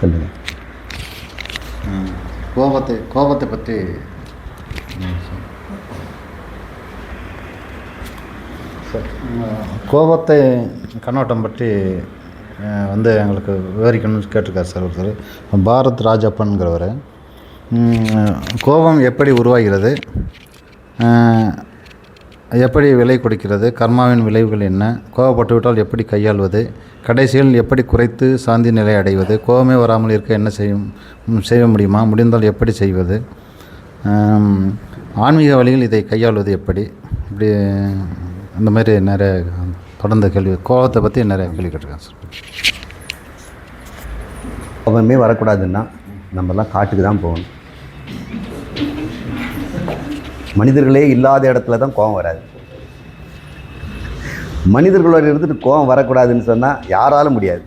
சொல்லுங்கள் கோபத்தை கோபத்தை பற்றி கோபத்தை கண்ணோட்டம் பற்றி வந்து எங்களுக்கு விவரிக்கணும்னு கேட்டிருக்காரு சார் ஒருத்தர். பாரத் ராஜப்பன்கிறவர் கோபம் எப்படி உருவாகிறது? எப்படி விலை கொடுக்கிறது கர்மாவின் விளைவுகள் என்ன கோவப்பட்டுவிட்டால் எப்படி கையாள்வது கடைசியில் எப்படி குறைத்து சாந்தி நிலை அடைவது கோபமே வராமல் இருக்க என்ன செய்யும் செய்ய முடியுமா முடிந்தால் எப்படி செய்வது ஆன்மீக வழியில் இதை கையாள்வது எப்படி இப்படி இந்த மாதிரி நிறைய தொடர்ந்த கேள்வி கோபத்தை பற்றி நிறைய கேள்வி கேட்டிருக்கேன் சார். கோபமே வரக்கூடாதுன்னா நம்மலாம் காட்டுக்கு தான் போகணும். மனிதர்களே இல்லாத இடத்துல தான் கோபம் வராது. மனிதர்களோட இருந்துட்டு கோபம் வரக்கூடாதுன்னு சொன்னால் யாராலும் முடியாது.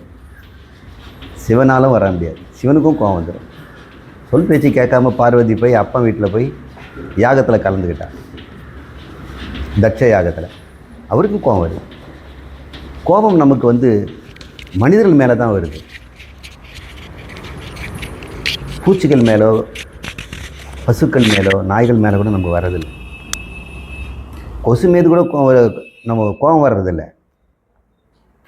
சிவனாலும் வர முடியாது. சிவனுக்கும் கோபம் வந்துடும் சொல் பேச்சு கேட்காம பார்வதி போய் அப்பா வீட்டில் போய் யாகத்தில் கலந்துக்கிட்டார் தட்ச யாகத்தில். அவருக்கும் கோபம் வருது. கோபம் நமக்கு வந்து மனிதர்கள் மேலே தான் வருது. பூச்சிகள் மேலோ பசுக்கள் மேலோ நாய்கள் மேலே கூட நமக்கு வர்றதில்லை. கொசு மீது கூட நம்ம கோபம் வர்றதில்லை.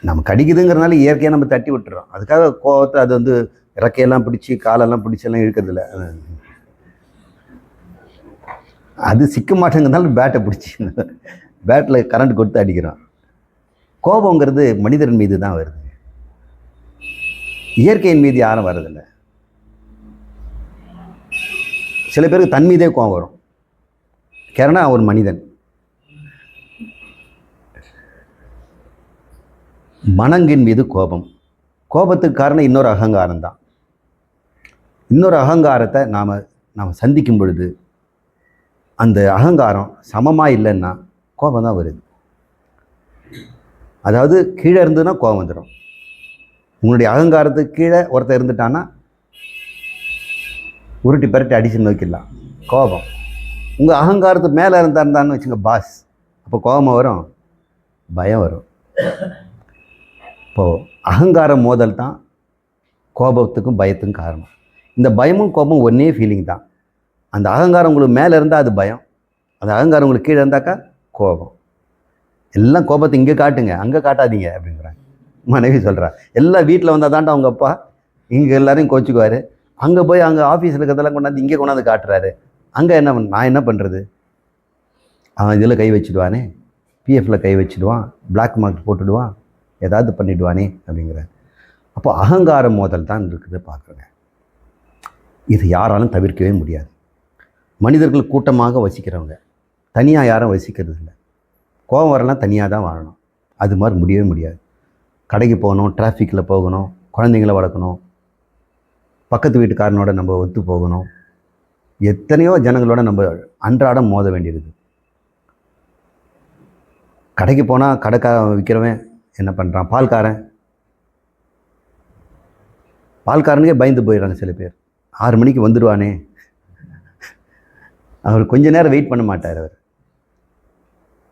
நம்ம கடிக்குதுங்கிறனால இயற்கையாக நம்ம தட்டி விட்டுறோம். அதுக்காக கோவத்தை அது வந்து இறக்கையெல்லாம் பிடிச்சி காலெல்லாம் பிடிச்செல்லாம் இழுக்கிறதில்ல. அது சிக்க மாட்டேங்கிறதுனால பேட்டை பிடிச்சி பேட்டில் கரண்ட் கொடுத்து அடிக்கிறோம். கோபங்கிறது மனிதன் மீது தான் வருது. இயற்கையின் மீது யாரும் வர்றதில்லை. சில பேருக்கு தன் மீதே கோவம் வரும். கேரனா ஒரு மனிதன். மனங்கின் மீது கோபம். கோபத்துக்கு காரணம் இன்னொரு அகங்காரம் தான். இன்னொரு அகங்காரத்தை நாம் நாம் சந்திக்கும் பொழுது அந்த அகங்காரம் சமமாக இல்லைன்னா கோபம் தான் வருது. அதாவது கீழே இருந்ததுன்னா கோபம் வந்துடும் உங்களுடைய அகங்காரத்துக்கு கீழே ஒருத்தர் இருந்துட்டான்னா உருட்டி பரட்டி அடிச்சு நோக்கிடலாம். கோபம். உங்கள் அகங்காரத்துக்கு மேலே இருந்தா இருந்தான்னு வச்சுங்க பாஸ் அப்போ கோபம் வரும் பயம் வரும். இப்போது அகங்கார மோதல் தான் கோபத்துக்கும் பயத்துக்கும் காரணம். இந்த பயமும் கோபமும் ஒன்றே ஃபீலிங் தான். அந்த அகங்காரம் உங்களுக்கு மேலே இருந்தால் அது பயம். அந்த அகங்காரம் உங்களுக்கு கீழே இருந்தாக்கா கோபம். எல்லாம் கோபத்தை இங்கே காட்டுங்க அங்கே காட்டாதீங்க அப்படிங்கிறாங்க. மனைவி சொல்கிறா எல்லாம் வீட்டில் வந்தால் தாண்டா அவங்க அப்பா. இங்கே எல்லாரையும் கோச்சிக்குவார். அங்கே போய் அங்கே ஆஃபீஸில் இருக்கிறதெல்லாம் கொண்டாந்து இங்கே கொண்டாந்து காட்டுறாரு. அங்கே என்ன பண்ண நான் என்ன பண்ணுறது அவன் இதில் கை வச்சிடுவானே. பிஎஃப்பில் கை வச்சிடுவான். Black mark போட்டுடுவான். ஏதாவது பண்ணிடுவானே அப்படிங்கிறார். அப்போ அகங்கார மோதல் தான் இருக்குது பார்க்குறேங்க. இது யாராலும் தவிர்க்கவே முடியாது. மனிதர்கள் கூட்டமாக வசிக்கிறவங்க. தனியாக யாரும் வசிக்கிறது இல்லை. கோபம் வரலாம் தனியாக தான் வாழணும். அது மாதிரி முடியவே முடியாது. கடைக்கு போகணும் டிராஃபிக்கில் போகணும் குழந்தைங்கள வளர்க்கணும் பக்கத்து வீட்டுக்காரனோட நம்ம ஒத்து போகணும். எத்தனையோ ஜனங்களோட நம்ம அன்றாடம் மோத வேண்டியது. கடைக்கு போனால் கடைக்காரன் விற்கிறவன் என்ன பண்ணுறான் பால்காரன். பால்காரனுக்கே பயந்து போயிடுறாங்க சில பேர். ஆறு மணிக்கு வந்துடுவானே அவர் கொஞ்ச நேரம் வெயிட் பண்ண மாட்டார் அவர்.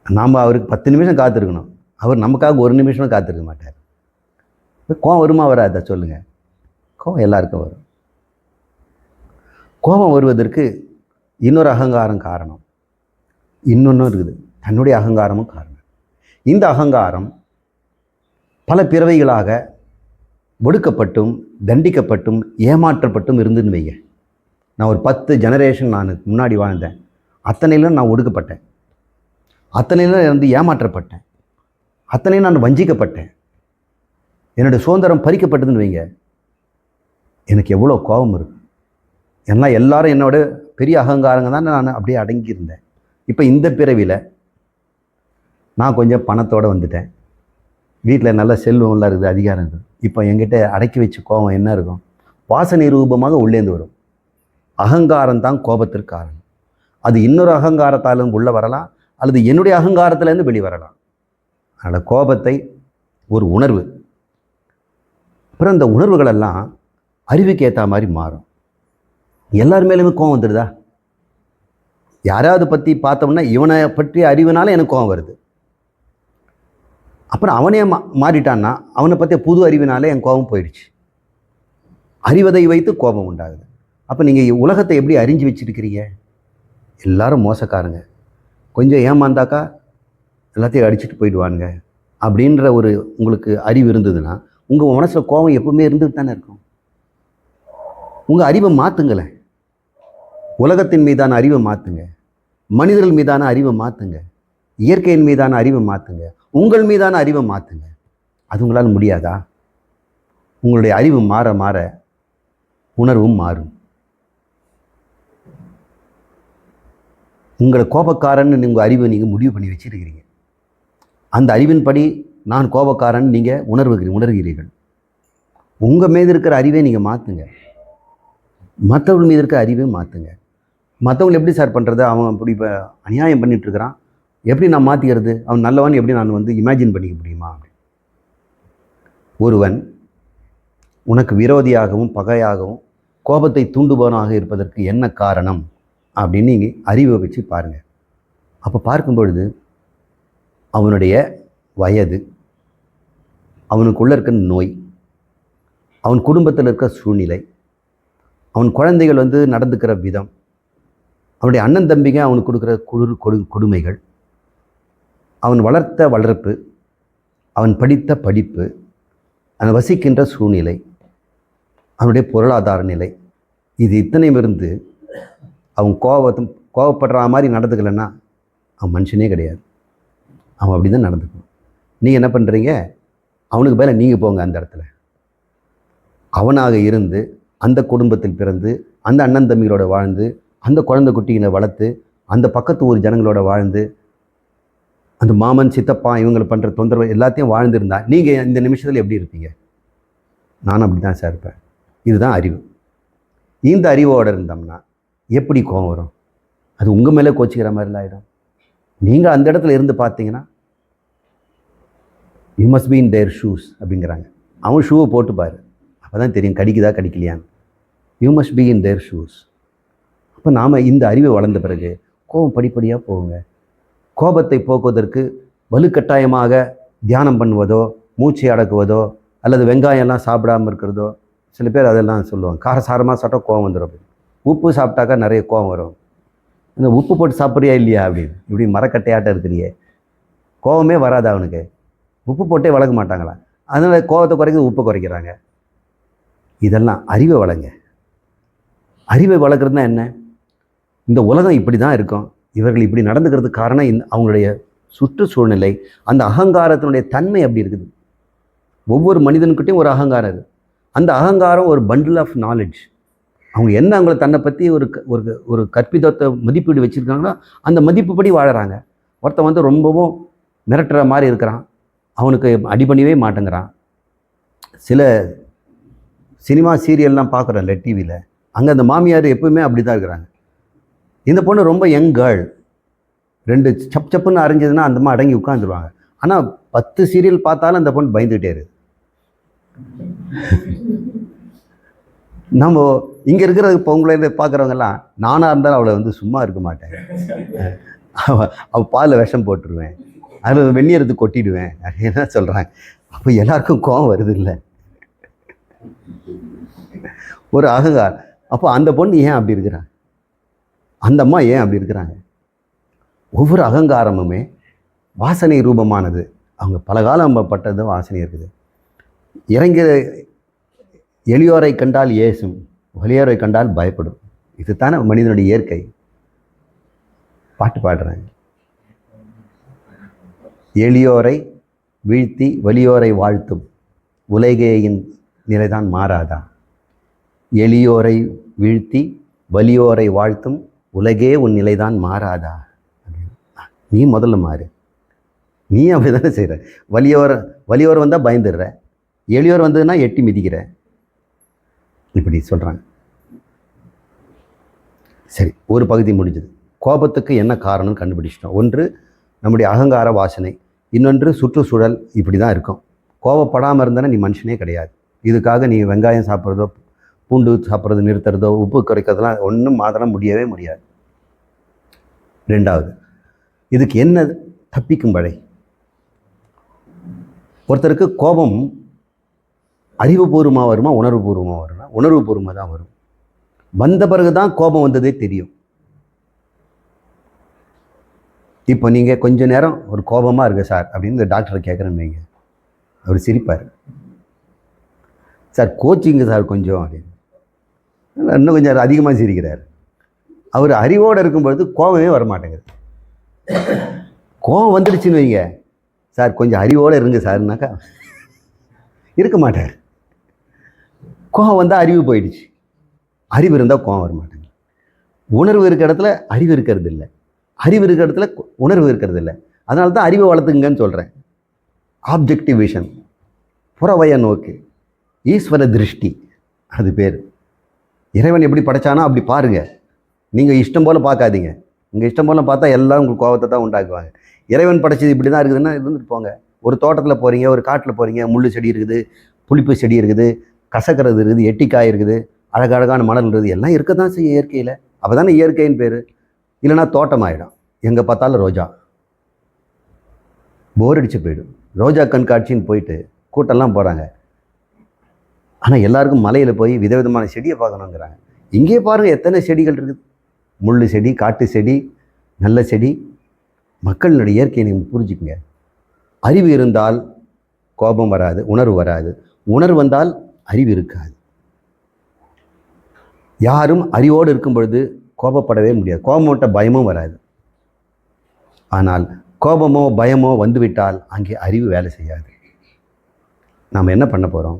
நாம் அவருக்கு பத்து நிமிஷம் காத்திருக்கணும். அவர் நமக்காக ஒரு நிமிஷம் காத்திருக்க மாட்டார். கோவம் வருமா வராதா சொல்லுங்கள் கோவம் எல்லாருக்கும் வரும். கோபம் வருவதற்கு இன்னொரு அகங்காரம் காரணம். இன்னொன்றும் இருக்குது. தன்னுடைய அகங்காரமும் காரணம். இந்த அகங்காரம் பல பிறவைகளாக ஒடுக்கப்பட்டும் தண்டிக்கப்பட்டும் ஏமாற்றப்பட்டும் இருந்துன்னு வைங்க. நான் ஒரு பத்து ஜெனரேஷன் நான் முன்னாடி வாழ்ந்தேன். அத்தனையிலும் நான் ஒடுக்கப்பட்டேன். அத்தனையிலும் இருந்து ஏமாற்றப்பட்டேன். அத்தனையும் நான் வஞ்சிக்கப்பட்டேன். என்னுடைய சுதந்திரம் பறிக்கப்பட்டதுன்னு வைங்க. எனக்கு எவ்வளோ கோபம் இருக்கு. ஏன்னா எல்லாரும் என்னோட பெரிய அகங்காரங்க தான் நான் அப்படியே அடங்கியிருந்தேன். இப்போ இந்த பிறவியில் நான் கொஞ்சம் பணத்தோடு வந்துட்டேன். வீட்டில் நல்ல செல்வம்லாம் இருக்குது அதிகாரம் இருக்குது. இப்போ என்கிட்ட அடக்கி வச்சு கோபம் என்ன இருக்கும்? வாசனை ரூபமாக உள்ளேந்து வரும். அகங்காரம் தான் கோபத்திற்கு காரணம். அது இன்னொரு அகங்காரத்தாலும் உள்ளே வரலாம் அல்லது என்னுடைய அகங்காரத்திலேருந்து வெளியே வரலாம் அதனால் கோபத்தை ஒரு உணர்வு. அப்புறம் இந்த உணர்வுகளெல்லாம் அறிவுக்கு ஏற்ற மாதிரி மாறும். எல்லார் மேலேயுமே கோவம் வந்துடுதா? யாராவது பற்றி பார்த்தோம்னா இவனை பற்றிய அறிவுனால எனக்கு கோவம் வருது. அப்புறம் அவனே மா மாறிட்டான்னா அவனை பற்றிய புது அறிவினாலே என் கோபம் போயிடுச்சு. அறிவதை வைத்து கோபம் உண்டாகுது. அப்போ நீங்கள் உலகத்தை எப்படி அறிஞ்சு வச்சிருக்கிறீங்க? எல்லாரும் மோசக்காரங்க. கொஞ்சம் ஏமாந்தாக்கா எல்லாத்தையும் அடிச்சுட்டு போயிடுவானுங்க அப்படின்ற ஒரு உங்களுக்கு அறிவு இருந்ததுன்னா உங்கள் மனசில் கோபம் எப்பவுமே இருந்துட்டு தானே இருக்கும். உங்கள் அறிவை மாற்றுங்களேன் உலகத்தின் மீதான அறிவை மாற்றுங்க மனிதர்கள் மீதான அறிவை மாற்றுங்க இயற்கையின் மீதான அறிவை மாற்றுங்க உங்கள் மீதான அறிவை மாற்றுங்க அது உங்களால் முடியாதா? உங்களுடைய அறிவு மாற மாற உணர்வும் மாறும். உங்களை கோபக்காரன்னு உங்கள் அறிவை நீங்கள் முடிவு பண்ணி வச்சிருக்கிறீங்க. அந்த அறிவின்படி நான் கோபக்காரன் நீங்கள் உணர்வுகிறீ உணர்கிறீர்கள். உங்கள் மீது இருக்கிற அறிவை நீங்கள் மாற்றுங்க மற்றவர்கள் மீது இருக்கிற அறிவை மாற்றுங்க மற்றவங்களை எப்படி சார் பண்ணுறது அவன் இப்படி இப்போ அநியாயம் பண்ணிட்டு இருக்கிறான். எப்படி நான் மாற்றிக்கிறது அவன் நல்லவன் எப்படி நான் வந்து இமேஜின் பண்ணிக்க முடியுமா? ஒருவன் உனக்கு விரோதியாகவும் பகையாகவும் கோபத்தை தூண்டுபவனாக இருப்பதற்கு என்ன காரணம்? அப்படின்னு நீங்கள் அறிவை வச்சு பாருங்கள் அப்போ பார்க்கும் பொழுது அவனுடைய வயது அவனுக்குள்ளே இருக்க நோய் அவன் குடும்பத்தில் இருக்க சூழ்நிலை அவன் குழந்தைகள் வந்து நடந்துக்கிற விதம் அவனுடைய அண்ணன் தம்பிங்க அவனுக்கு கொடுக்குற குளிர் கொடு கொடுமைகள். அவன் வளர்த்த வளர்ப்பு அவன் படித்த படிப்பு அவன் வசிக்கின்ற சூழ்நிலை அவனுடைய பொருளாதார நிலை இது இத்தனையும் இருந்து அவன் கோபத்தும் கோவப்படுற மாதிரி நடந்துக்கலைன்னா அவன் மனுஷனே கிடையாது. அவன் அப்படி தான் நடந்துக்கணும். நீங்கள் என்ன பண்ணுறீங்க அவனுக்கு பதிலாக நீங்கள் போங்க அந்த இடத்துல. அவனாக இருந்து அந்த குடும்பத்தில் பிறந்து அந்த அண்ணன் தம்பிகளோட வாழ்ந்து அந்த குழந்தை குட்டிகளை வளர்த்து அந்த பக்கத்து ஊர் ஜனங்களோட வாழ்ந்து அந்த மாமன் சித்தப்பா இவங்களை பண்ணுற தொந்தரவு எல்லாத்தையும் வாழ்ந்துருந்தா நீங்கள் இந்த நிமிஷத்தில் எப்படி இருப்பீங்க? நானும் அப்படி தான் சார் இருப்பேன். இதுதான் அறிவு. இந்த அறிவோடு இருந்தோம்னா எப்படி கோவம் வரும்? அது உங்கள் மேலே கோச்சிக்கிற மாதிரிலாம் ஆகிடும் நீங்கள் அந்த இடத்துல இருந்து பார்த்தீங்கன்னா you must be in their shoes அப்படிங்கிறாங்க. அவன் ஷூவை போட்டு பாரு அப்போ தான் தெரியும் கடிக்குதா கடிக்கலையான்னு. You must be in their shoes அப்போ நாம் இந்த அறிவை வளர்ந்த பிறகு கோபம் படிப்படியாக போகுங்க. கோபத்தை போக்குவதற்கு வலுக்கட்டாயமாக தியானம் பண்ணுவதோ மூச்சை அடக்குவதோ அல்லது வெங்காயம்லாம் சாப்பிடாம இருக்கிறதோ சில பேர் அதெல்லாம் சொல்லுவாங்க. காரசாரமாக சாப்பிட்டா கோவம் வந்துடும் உப்பு சாப்பிட்டாக்கா நிறைய கோவம் வரும். இந்த உப்பு போட்டு சாப்பிட்றியா இல்லையா அப்படின்னு. இப்படி மரக்கட்டையாட்டம் இருக்கிறியே. கோவமே வராது அவனுக்கு. உப்பு போட்டே வளர்க்க மாட்டாங்களா? அதனால் கோவத்தை குறைக்க உப்பை குறைக்கிறாங்க. இதெல்லாம் அறிவை வளங்க அறிவை வளர்க்குறதுனா என்ன? இந்த உலகம் இப்படி தான் இருக்கும். இவர்கள் இப்படி நடந்துக்கிறதுக்கு காரணம் இந்த அவங்களுடைய சுற்றுச்சூழ்நிலை அந்த அகங்காரத்தினுடைய தன்மை அப்படி இருக்குது. ஒவ்வொரு மனிதனுக்கிட்டையும் ஒரு அகங்காரம் இருக்குது அந்த அகங்காரம் ஒரு பண்டில் ஆஃப் நாலேஜ் அவங்க என்ன அவங்கள தன்னை பற்றி ஒரு க- ஒரு ஒரு கற்பிதத்தை மதிப்பீடு வச்சுருக்காங்களோ அந்த மதிப்புப்படி வாழறாங்க. ஒருத்தன் வந்து ரொம்பவும் மிரட்டுற மாதிரி இருக்கிறான். அவனுக்கு அடிபணியவே மாட்டேங்கிறான். சில சினிமா சீரியல்லாம் பார்க்குறோம்ல டிவியில் அங்கே அந்த மாமியார் எப்பவுமே அப்படி தான் இருக்கிறாங்க. இந்த பொண்ணு ரொம்ப யங் கேர்ள் ரெண்டு சப் சப்புன்னு அரைஞ்சதுன்னா அந்த அடங்கி உட்காந்துருவாங்க ஆனால் பத்து சீரியல் பார்த்தாலும் அந்த பொண்ணு பயந்துகிட்டே இருக்கு. நம்ம இங்கே இருக்கிற பொங்கலை பார்க்குறவங்கெல்லாம் நானாக இருந்தாலும் அவளை வந்து சும்மா இருக்க மாட்டேன். அவ அவள் பாலில் விஷம் போட்டுருவேன். அதில் வெந்நீரத்து கொட்டிடுவேன். என்ன சொல்கிறாங்க அப்போ எல்லாருக்கும் கோவம் வருது இல்லை ஒரு அகங்கார் அப்போ அந்த பொண்ணு ஏன் அப்படி இருக்கிறான் அந்த அம்மா ஏன் அப்படி இருக்கிறாங்க? ஒவ்வொரு அகங்காரமுமே வாசனை ரூபமானது. அவங்க பல காலம் பட்டது வாசனை இருக்குது. இறங்கிற எளியோரை கண்டால் ஏசும் வலியோரை கண்டால் பயப்படும். இதுதானே மனிதனுடைய இயற்கை. பாட்டு பாடுறாங்க எளியோரை வீழ்த்தி வலியோரை வாழ்த்தும். உலகேயின் நிலைதான் மாறாதா? எளியோரை வீழ்த்தி வலியோரை வாழ்த்தும் உலகே உன் நிலைதான் மாறாதா? நீ முதல்ல மாறு. நீ அப்படி தானே செய்கிற வலியோர் வலியோர் வந்தால் பயந்துடுற. எளியோர் வந்ததுன்னா எட்டி மிதிக்கிற. இப்படி சொல்கிறாங்க சரி ஒரு பகுதி முடிஞ்சது. கோபத்துக்கு என்ன காரணம் கண்டுபிடிச்சிட்டோம். ஒன்று நம்முடைய அகங்கார வாசனை. இன்னொன்று சுற்றுச்சூழல் இப்படி தான் இருக்கும். கோபப்படாமல் இருந்தனா நீ மனுஷனே கிடையாது. இதுக்காக நீ வெங்காயம் சாப்பிட்றதோ பூண்டு சாப்பிட்றது நிறுத்துறதோ உப்பு குறைக்கிறதெல்லாம் ஒன்றும் மாத்திரம் முடியவே முடியாது. ரெண்டாவது இதுக்கு என்ன தப்பிக்கும் வழி. ஒருத்தருக்கு கோபம் அறிவுபூர்வமாக வருமா உணர்வுபூர்வமாக வருமா? உணர்வு பூர்வமாக தான் வரும். வந்த பிறகு தான் கோபம் வந்ததே தெரியும். இப்போ நீங்கள் கொஞ்ச நேரம் ஒரு கோபமாக இருக்கு சார் அப்படின்னு இந்த டாக்டரை கேட்குறேன்னு வைங்க. அவர் சிரிப்பார். சார் கோச்சிங்க சார் கொஞ்சம் அப்படின்னு. இன்னும் கொஞ்சம் அதிகமாக சிரிக்கிறார். அவர் அறிவோடு இருக்கும்பொழுது கோபமே வரமாட்டேங்குது. கோபம் வந்துடுச்சுன்னு வைங்க. சார் கொஞ்சம் அறிவோடு இருங்க சார்னாக்கா. இருக்க மாட்டார். கோபம் வந்தால் அறிவு போயிடுச்சு. அறிவு இருந்தால் கோபம் வர மாட்டேங்குது உணர்வு இருக்கிற இடத்துல அறிவு இருக்கிறது இல்லை அறிவு இருக்கிற இடத்துல உணர்வு இருக்கிறது இல்லை அதனால தான் அறிவை வளர்த்துங்கன்னு சொல்கிறேன் ஆப்ஜெக்டிவ் விஷன் புறவய நோக்கு. ஈஸ்வர திருஷ்டி. அது பேர். இறைவன் எப்படி படைச்சானோ அப்படி பாருங்கள் நீங்கள் இஷ்டம் போல் பார்க்காதீங்க. உங்கள் இஷ்டம் போல் பார்த்தா எல்லாம் உங்களுக்கு கோபத்தை தான் உண்டாக்குவாங்க. இறைவன் படைச்சது இப்படி தான் இருக்குதுன்னா இருந்துட்டு போங்க. ஒரு தோட்டத்தில் போகிறீங்க ஒரு காட்டில் போகிறீங்க முள்ளு செடி இருக்குது புளிப்பு செடி இருக்குது கசக்கிறது இருக்குது எட்டிக்காய் இருக்குது அழகழகான மணல் இருக்குது எல்லாம் இருக்க தான் செய்யும் இயற்கையில். அப்போ தானே இயற்கைன்னு பேர். இல்லைன்னா தோட்டமாயிடும் எங்கே பார்த்தாலும் ரோஜா. போர் அடித்து போயிடும். ரோஜா கண்காட்சின்னு போயிட்டு கூட்டம்லாம் போகிறாங்க ஆனால் எல்லாருக்கும் மலையில் போய் விதவிதமான செடியை பார்க்கணுங்கிறாங்க. இங்கே பாருங்கள் எத்தனை செடிகள் இருக்குது முள் செடி காட்டு செடி நல்ல செடி. மக்களினுடைய இயற்கையை நீங்கள் புரிஞ்சுக்குங்க. அறிவு இருந்தால் கோபம் வராது உணர்வு வராது. உணர்வு வந்தால் அறிவு இருக்காது. யாரும் அறிவோடு இருக்கும் பொழுது கோபப்படவே முடியாது. கோபமோட்ட பயமும் வராது. ஆனால் கோபமோ பயமோ வந்துவிட்டால் அங்கே அறிவு வேலை செய்யாது. நாம் என்ன பண்ண போகிறோம்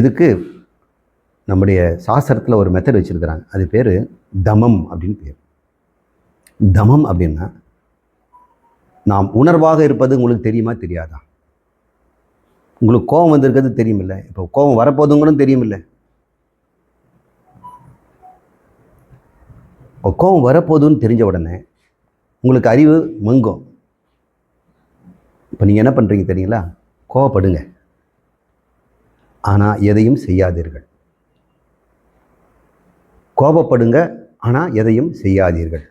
இதுக்கு நம்முடைய சாஸ்திரத்தில் ஒரு மெத்தட் வச்சுருக்கிறாங்க. அது பேர் தமம் அப்படின்னு பேர். தமம் அப்படின்னா நாம் உணர்வாக இருப்பது உங்களுக்கு தெரியுமா தெரியாதா? உங்களுக்கு கோபம் வந்திருக்கிறது தெரியுமில்ல? இப்போ கோபம் வரப்போதுங்களும் தெரியுமில்ல? இப்போ கோபம் வரப்போகுதுன்னு தெரிஞ்ச உடனே உங்களுக்கு அறிவு மங்கும். இப்போ நீங்கள் என்ன பண்ணுறீங்க தெரியுங்களா? கோவப்படுங்க. ஆனால் எதையும் செய்யாதீர்கள். கோபப்படுங்க ஆனால் எதையும் செய்யாதீர்கள்.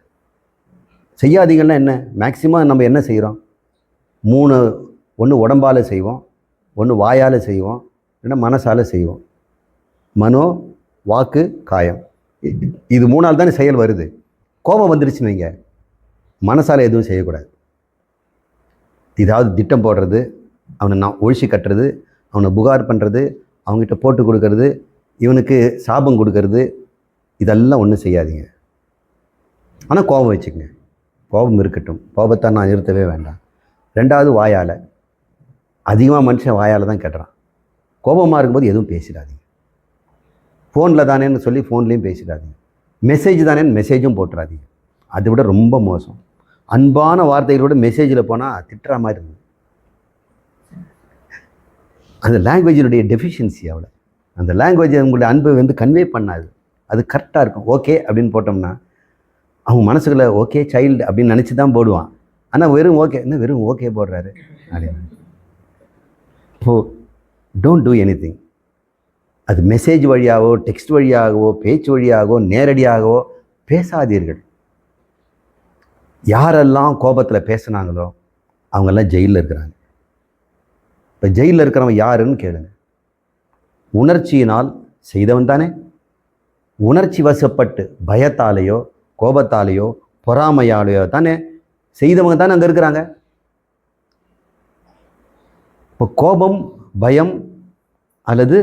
செய்யாதீங்கன்னா என்ன? மேக்சிமம் நம்ம என்ன செய்கிறோம் மூணு ஒன்று உடம்பால் செய்வோம் ஒன்று வாயால் செய்வோம் இல்லைன்னா மனசால் செய்வோம். மனோ வாக்கு காயம். இது மூணால் தானே செயல் வருது. கோபம் வந்துருச்சுன்னு வைங்க. மனசால் எதுவும் செய்யக்கூடாது. ஏதாவது திட்டம் போடுறது அவனை நான் ஒழிச்சு கட்டுறது அவனை புகார் பண்ணுறது அவங்ககிட்ட போட்டு கொடுக்கறது இவனுக்கு சாபம் கொடுக்கறது இதெல்லாம் ஒன்றும் செய்யாதீங்க. ஆனால் கோபம் வச்சுக்கங்க. கோபம் இருக்கட்டும். கோபத்தை நான் நிறுத்தவே வேண்டாம். ரெண்டாவது வாயால். அதிகமாக மனுஷன் வாயால் தான் கட்டுறான் கோபமாக இருக்கும்போது எதுவும் பேசிடாதீங்க. ஃபோனில் தானேன்னு சொல்லி ஃபோன்லேயும் பேசிடாதீங்க. மெசேஜ் தானேன்னு மெசேஜும் போட்டுறாதீங்க. அதை விட ரொம்ப மோசம். அன்பான வார்த்தைகளோட மெசேஜில் போனால் திட்டுற மாதிரி இருந்தது அந்த லாங்குவேஜினுடைய டெஃபிஷியன்சி அவ்வளோ அந்த லாங்குவேஜ் உங்களுடைய அன்பை வந்து கன்வே பண்ணாது. அது கரெக்டாக இருக்கும். ஓகே அப்படின்னு போட்டோம்னா அவங்க மனசுக்குள்ள ஓகே சைல்டு அப்படின்னு நினச்சி தான் போடுவான். ஆனால் வெறும் ஓகே என்ன வெறும் ஓகே போடுறாரு? அப்படின்னு இப்போ டோன்ட் டூ எனி திங் அது மெசேஜ் வழியாகவோ டெக்ஸ்ட் வழியாகவோ பேச்சு வழியாகவோ நேரடியாகவோ பேசாதீர்கள். யாரெல்லாம் கோபத்தில் பேசுனாங்களோ அவங்கெல்லாம் ஜெயிலில் இருக்கிறாங்க. இப்போ ஜெயிலில் இருக்கிறவன் யாருன்னு கேளுங்க. உணர்ச்சியினால் செய்தவன் தானே. உணர்ச்சி வசப்பட்டு பயத்தாலேயோ கோபத்தாலேயோ பொறாமையாலேயோ தானே செய்தவங்க தானே அங்கே இருக்கிறாங்க. இப்போ கோபம் பயம் அல்லது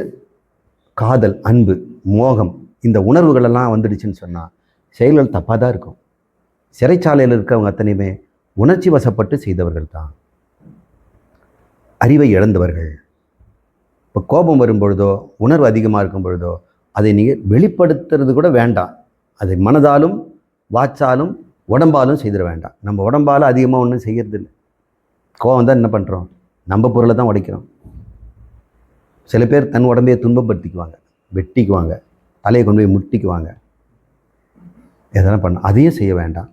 காதல் அன்பு மோகம் இந்த உணர்வுகளெல்லாம் வந்துடுச்சுன்னு சொன்னால் செயல்கள் தப்பாக தான் இருக்கும். சிறைச்சாலையில் இருக்கவங்க அத்தனையுமே உணர்ச்சி வசப்பட்டு செய்தவர்கள் தான். அறிவை இழந்தவர்கள். இப்போ கோபம் வரும் பொழுதோ உணர்வு அதிகமாக இருக்கும் பொழுதோ அதை நீங்கள் வெளிப்படுத்துறது கூட வேண்டாம். அதை மனதாலும் வாச்சாலும் உடம்பாலும் செய்திட வேண்டாம். நம்ம உடம்பால் அதிகமாக ஒன்றும் செய்கிறது இல்லை கோபம் தான் என்ன பண்ணுறோம் நம்ம பொருளை தான் உடைக்கிறோம். சில பேர் தன் உடம்பையை துன்பப்படுத்திக்குவாங்க வெட்டிக்குவாங்க தலையை கொண்டு போய் முட்டிக்குவாங்க. எதெல்லாம் பண்ண அதையும் செய்ய வேண்டாம்.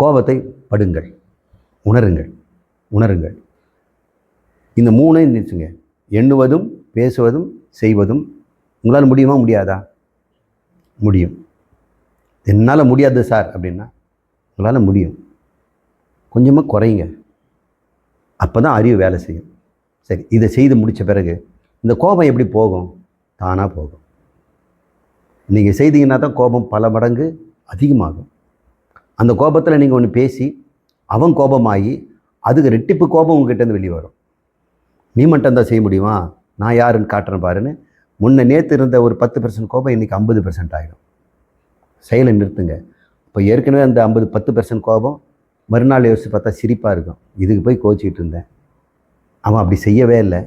கோபத்தை படுங்கள் உணருங்கள் உணருங்கள். இந்த மூணையும் நிறுத்துங்க எண்ணுவதும் பேசுவதும் செய்வதும் உங்களால் முடியுமா முடியாதா? முடியும். என்னால் முடியாது சார் அப்படின்னா உங்களால் முடியும். கொஞ்சமாக குறையுங்க. அப்போ தான் அறிவு வேலை செய்யும். சரி இதை செய்து முடித்த பிறகு இந்த கோபம் எப்படி போகும்? தானாக போகும். நீங்கள் செய்தீங்கன்னா தான் கோபம் பல மடங்கு அதிகமாகும். அந்த கோபத்தில் நீங்கள் ஒன்று பேசி அவன் கோபமாகி அதுக்கு ரெட்டிப்பு கோபம் உங்ககிட்டேருந்து வெளியே வரும். நீ மட்டும் தான் செய்ய முடியுமா? நான் யாருன்னு காட்டுறேன் பாருன்னு. முன்ன நேற்று இருந்த ஒரு பத்து பர்சன்ட் கோபம் இன்றைக்கி ஐம்பது பர்சன்ட் ஆகிடும் செயலை நிறுத்துங்க. இப்போ ஏற்கனவே அந்த ஐம்பது பத்து பர்சன்ட் கோபம் மறுநாள் யோசிச்சு பார்த்தா சிரிப்பாக இருக்கும். இதுக்கு போய் கோச்சிக்கிட்டு இருந்தேன். அவன் அப்படி செய்யவே இல்லை.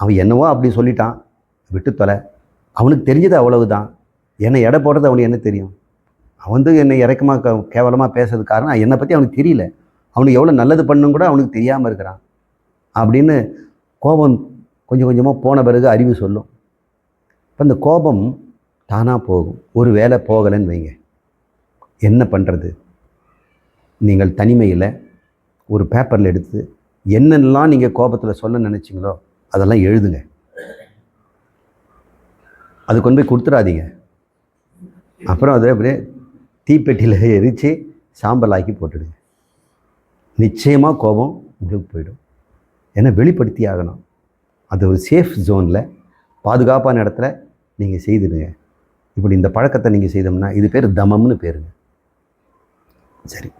அவன் என்னவோ அப்படி சொல்லிட்டான். விட்டு தொலை. அவனுக்கு தெரிஞ்சது அவ்வளவுதான். என்னை எடை போடுறது அவனுக்கு என்ன தெரியும்? அவன் வந்து என்னை இறக்கமாக கேவலமாக பேசுறது காரணம். என்னை பற்றி அவனுக்கு தெரியல. அவனுக்கு எவ்வளோ நல்லது பண்ணும் கூட அவனுக்கு தெரியாமல் இருக்கிறான். அப்படின்னு கோபம் கொஞ்சம் கொஞ்சமாக போன பிறகு அறிவு சொல்லும். இப்போ அந்த கோபம் தானாக போகும். ஒரு வேலை போகலைன்னு வைங்க. என்ன பண்ணுறது நீங்கள் தனிமையில் ஒரு பேப்பரில் எடுத்து என்னென்னலாம் நீங்கள் கோபத்தில் சொல்ல நினச்சிங்களோ அதெல்லாம் எழுதுங்க. அது கொண்டு போய் கொடுத்துடாதீங்க அப்புறம் அதை அப்படியே தீப்பெட்டியில் எரித்து சாம்பலாக்கி போட்டுடுங்க. நிச்சயமாக கோபம் உங்களுக்கு போயிடும். ஏன்னா வெளிப்படுத்தி ஆகணும். அது ஒரு சேஃப் ஜோனில் பாதுகாப்பான இடத்துல நீங்கள் செய்துடுங்க. இப்படி இந்த பழக்கத்தை நீங்கள் செய்தோம்னா இது பேர் தமம்னு பேருங்க. சரி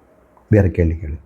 வேறு கேள்வி கேளு.